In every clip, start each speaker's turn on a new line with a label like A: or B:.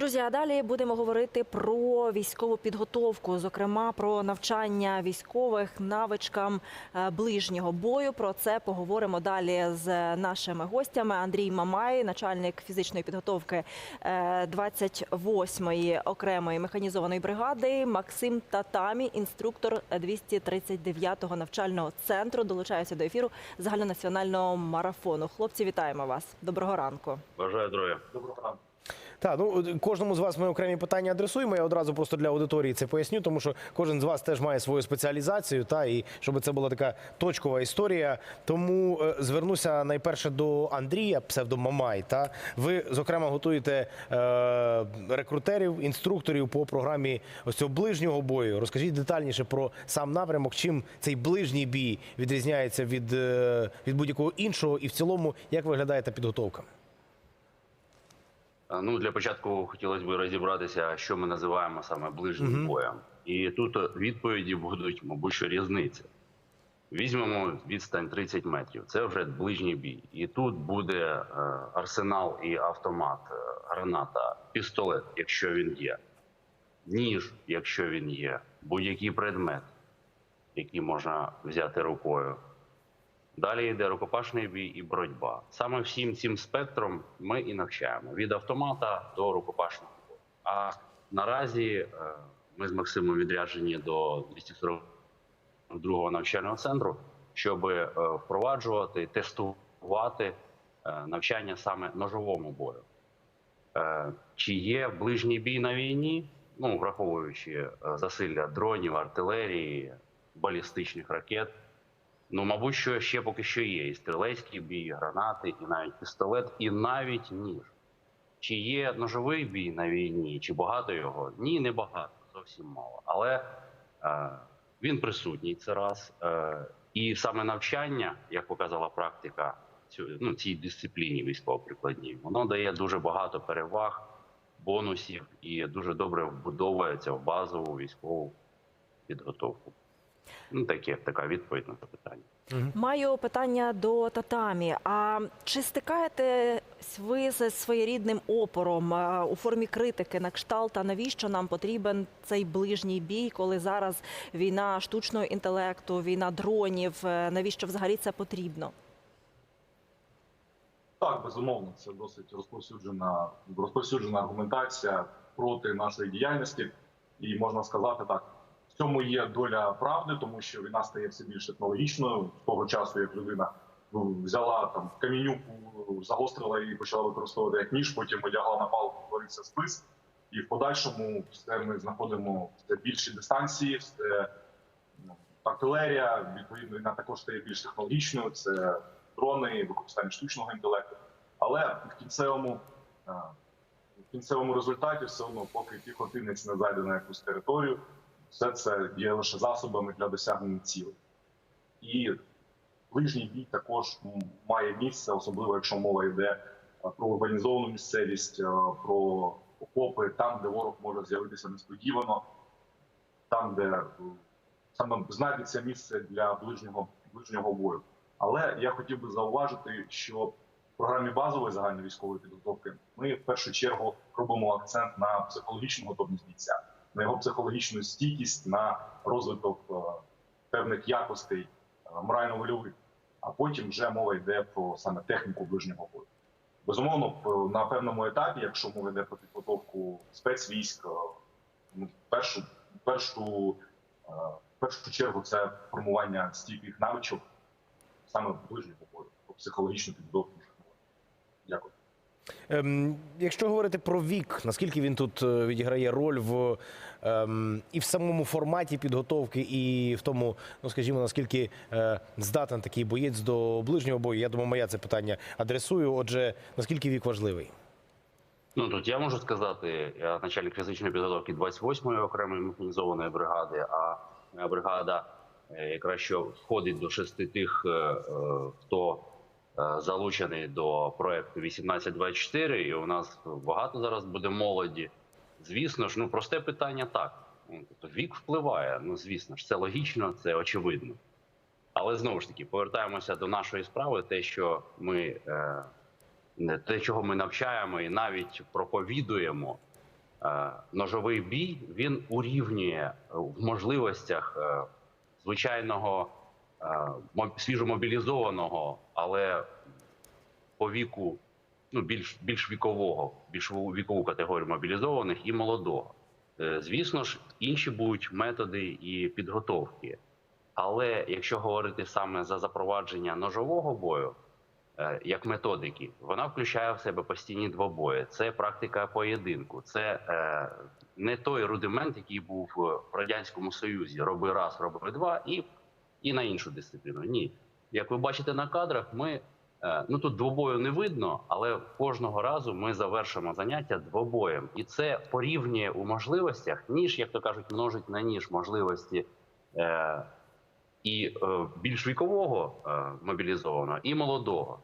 A: Друзі, а далі будемо говорити про військову підготовку, зокрема про навчання військових навичкам е, ближнього бою. Про це поговоримо далі з нашими гостями. Андрій Мамай, начальник фізичної підготовки е, 28-ї окремої механізованої бригади. Максим Татамі, інструктор 239-го навчального центру, долучаються до ефіру загальнонаціонального марафону. Хлопці, вітаємо вас. Доброго ранку.
B: Бажаю здоров'я.
C: Доброго ранку.
D: Так, ну кожному з вас ми окремі питання адресуємо. Я одразу просто для аудиторії це поясню, тому що кожен з вас теж має свою спеціалізацію, та і щоб це була така точкова історія. Тому е, звернуся найперше до Андрія, псевдо Мамай. Та ви зокрема готуєте е, рекрутерів, інструкторів по програмі ось цього ближнього бою. Розкажіть детальніше про сам напрямок, чим цей ближній бій відрізняється від, е, від будь-якого іншого, і в цілому як виглядає та підготовка.
B: А, Ну для початку хотілося б розібратися, що ми називаємо саме ближнім
D: Мгм.
B: боєм. І тут е, відповіді будуть, мабуть, що різниця. Візьмемо відстань 30 метрів. Це вже ближній бій. І тут буде е, арсенал і автомат, е, граната, пістолет, якщо він є, ніж, якщо він є, будь-який предмет, який можна взяти рукою. Далі йде рукопашний бій і боротьба. Саме всім цим спектром ми і навчаємо від автомата до рукопашного бою. А наразі е, ми з Максимом відряджені до 242-го навчального центру, щоб е, впроваджувати, тестувати е, навчання саме ножовому бою. Чи є ближній бій на війні? Ну, враховуючи засилля дронів, артилерії, балістичних ракет. Ну, мабуть, що ще поки що є і стрілецький бій, і гранати, і навіть пістолет, і навіть ніж. Чи є ножовий бій на війні, чи багато його? Ні, не багато, зовсім мало. Але е, він присутній це раз. Е, і саме навчання, як показала практика цю, ну, цій дисципліні військово-прикладній, воно дає дуже багато переваг, бонусів і дуже добре вбудовується в базову військову підготовку. Ну, таке, така відповідь на це питання.
A: Маю питання до татамі. А чи стикаєтесь ви з своєрідним опором е, у формі критики на кшталт? А навіщо нам потрібен цей ближній бій, коли зараз війна штучного інтелекту, війна дронів? Е, Навіщо взагалі це потрібно?
C: Так, безумовно, це досить розповсюджена розповсюджена аргументація проти нашої діяльності, і можна сказати так. Цьому є доля правди, тому що війна стає все більш технологічною з того часу, як людина ну, взяла там камінюку, загострила і почала використовувати як ніж, потім одягла на палку, творився спис. І в подальшому все ми знаходимо все більші дистанції, все ну, артилерія. Відповідно, війна також стає більш технологічною. Це дрони, використання штучного інтелекту. Але в кінцевому, е, в кінцевому результаті все одно, поки піхотинець не зайде на якусь територію, все це є лише засобами для досягнення цілей. І ближній бій також має місце, особливо якщо мова йде е, про урбанізовану місцевість, е, про окопи, там, де ворог може з'явитися несподівано, там, де е, саме знайдеться місце для ближнього, ближнього бою. Але я хотів би зауважити, що в програмі базової загальної військової підготовки ми в першу чергу робимо акцент на психологічну готовність бійця, на його психологічну стійкість, на розвиток е, певних якостей е, морально-вольових. А потім вже мова йде про саме техніку ближнього бою. Безумовно, на певному етапі, якщо мова йде про підготовку спецвійськ, е, ну, першу, першу, першу чергу це формування стійких навичок саме ближнього бою, про психологічну підготовку. Дякую.
D: Ем, якщо говорити про вік, наскільки він тут е, відіграє роль в ем, і в самому форматі підготовки, і в тому, ну скажімо, наскільки е, здатен такий боєць до ближнього бою? Я думаю, моя це питання адресую. Отже, наскільки вік важливий?
B: Ну тут я можу сказати, я начальник фізичної підготовки 28-ї окремої механізованої бригади. А бригада е, якраз що входить до шести тих, е, е, хто е, залучений до проекту 1824, і у нас багато зараз буде молоді. Звісно ж, ну просте питання так. Ну, Тобто вік впливає. Ну звісно ж, це логічно, це очевидно. Але знову ж таки повертаємося до нашої справи, те, що ми е, те, чого ми навчаємо і навіть проповідуємо, Е, Ножовий бій він урівнює в можливостях е, звичайного е, свіжомобілізованого, але по віку ну, більш, більш вікового, більш вікову категорію мобілізованих і молодого. Е, Звісно ж, інші будуть методи і підготовки. Але якщо говорити саме за запровадження ножового бою, е, як методики, вона включає в себе постійні двобої. Це практика поєдинку. Це е, не той рудимент, який був в радянському союзі. Роби раз, роби два, і, і на іншу дисципліну. Ні, як ви бачите на кадрах, ми е, ну тут двобою не видно, але кожного разу ми завершимо заняття двобоєм, і це порівнює у можливостях, ніж як то кажуть, множить на ніж можливості. Е, і е, більш вікового мобілізованого, і молодого.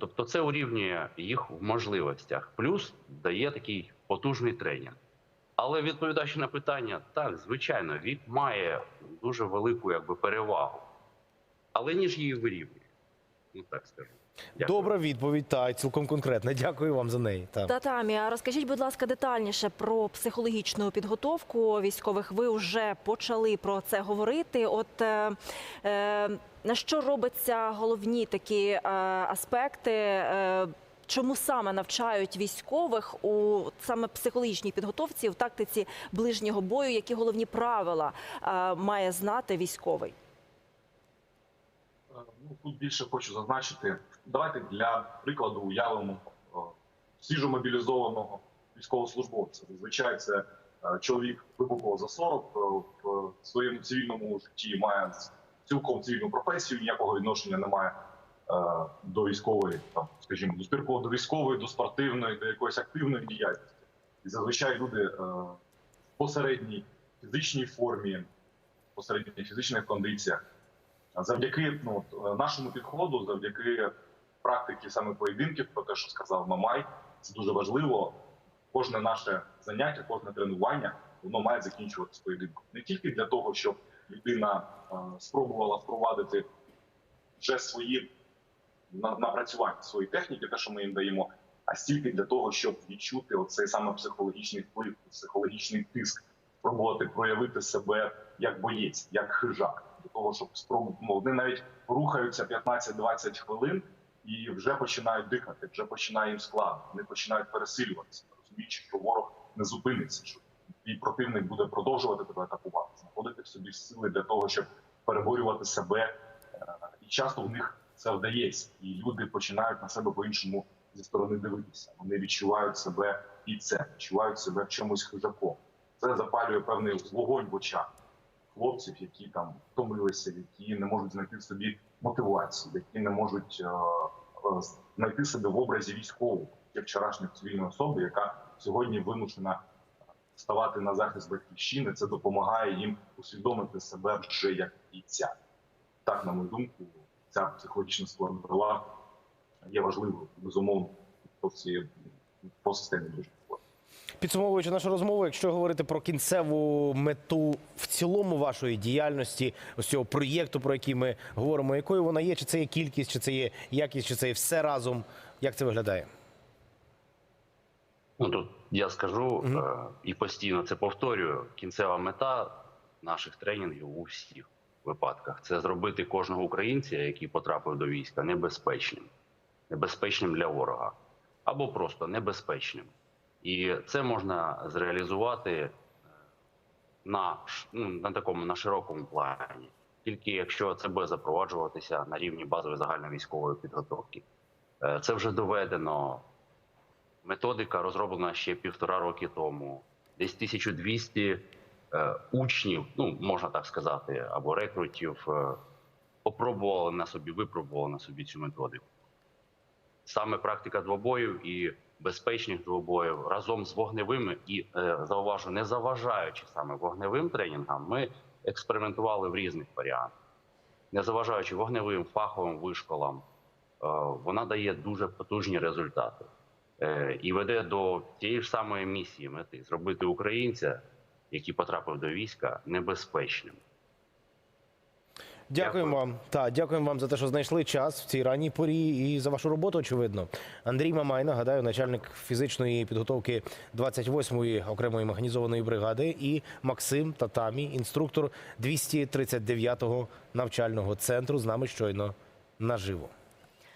B: Тобто це урівнює їх в можливостях, плюс дає такий потужний тренінг. Але відповідаючи на питання, так, звичайно, вік має дуже велику якби, перевагу, але ніж її вирівнює. Ну так скажу. Дякую.
D: Добра відповідь, та цілком конкретна. Дякую вам за неї. Та.
A: Татамі, а розкажіть, будь ласка, детальніше про психологічну підготовку військових. Ви вже почали про це говорити. От е, е, на що робиться головні такі е, аспекти? Е, Чому саме навчають військових у саме психологічній підготовці в тактиці ближнього бою? Які головні правила е, має знати військовий?
C: Е, Ну, тут більше хочу зазначити. Давайте для прикладу уявимо е, свіжомобілізованого військовослужбовця. Зазвичай це чоловік глибоко за 40, е, в своєму цивільному житті має цілком цивільну професію, ніякого відношення немає до військової, там, скажімо, до спірку, до військової, до спортивної, до якоїсь активної діяльності. І зазвичай люди е, в посередній фізичній формі, посередніх фізичних кондиціях. Завдяки ну, е, нашому підходу, завдяки практиці саме поєдинків, про те, що сказав Мамай, це дуже важливо. Кожне наше заняття, кожне тренування, воно має закінчуватися поєдинком. Не тільки для того, щоб людина е, спробувала впровадити вже свої напрацювання, свої техніки, те, що ми їм даємо, а стільки для того, щоб відчути оцей саме психологічний вплив, психологічний тиск, спробувати проявити себе як боєць, як хижак, для того, щоб спробувати. Ну, вони навіть рухаються 15-20 хвилин і вже починають дихати, вже починає їм складно. Вони починають пересилюватися, розуміючи, що ворог не зупиниться, що твій противник буде продовжувати тебе атакувати, знаходити в собі сили для того, щоб переборювати себе. Е, І часто в них це вдається, і люди починають на себе по-іншому зі сторони дивитися. Вони відчувають себе і це, відчувають себе в чомусь хижаком. Це запалює певний вогонь в очах хлопців, які там втомилися, які не можуть знайти в собі мотивацію, які не можуть е, е, знайти себе в образі військового, як вчорашньої цивільної особи, яка сьогодні вимушена ставати на захист батьківщини. Це допомагає їм усвідомити себе вже як бійця. Так, на мою думку, ця психологічна складова є важливою, безумовно, по всій системі дуже.
D: Підсумовуючи нашу розмову, якщо говорити про кінцеву мету в цілому вашої діяльності, ось цього проєкту, про який ми говоримо, якою вона є, чи це є кількість, чи це є якість, чи це є все разом, як це виглядає?
B: Ну тут я скажу е, і постійно це повторюю. Кінцева мета наших тренінгів у всіх випадках це зробити кожного українця, який потрапив до війська, небезпечним, небезпечним для ворога або просто небезпечним. І це можна зреалізувати е, на, ну, на такому на широкому плані, тільки якщо це буде запроваджуватися на рівні базової загальновійськової підготовки. Е, Це вже доведено Методика розроблена ще півтора роки тому. Десь 1200 е, учнів, ну можна так сказати, або рекрутів е, попробували на собі, випробували на собі цю методику. Саме практика двобоїв і безпечних двобоїв разом з вогневими і е, зауважу, не заважаючи саме вогневим тренінгам, ми експериментували в різних варіантах. Не заважаючи вогневим фаховим вишколам, е, вона дає дуже потужні результати е, і веде до тієї ж самої місії мети зробити українця, який потрапив до війська, небезпечним.
D: Дякуємо
B: Дякую.
D: вам. Та дякуємо вам за те, що знайшли час в цій ранній порі і за вашу роботу. Очевидно, Андрій Мамай, нагадаю, начальник фізичної підготовки 28-ї окремої механізованої бригади, і Максим Татамі, інструктор 239-го навчального центру. З нами щойно наживо.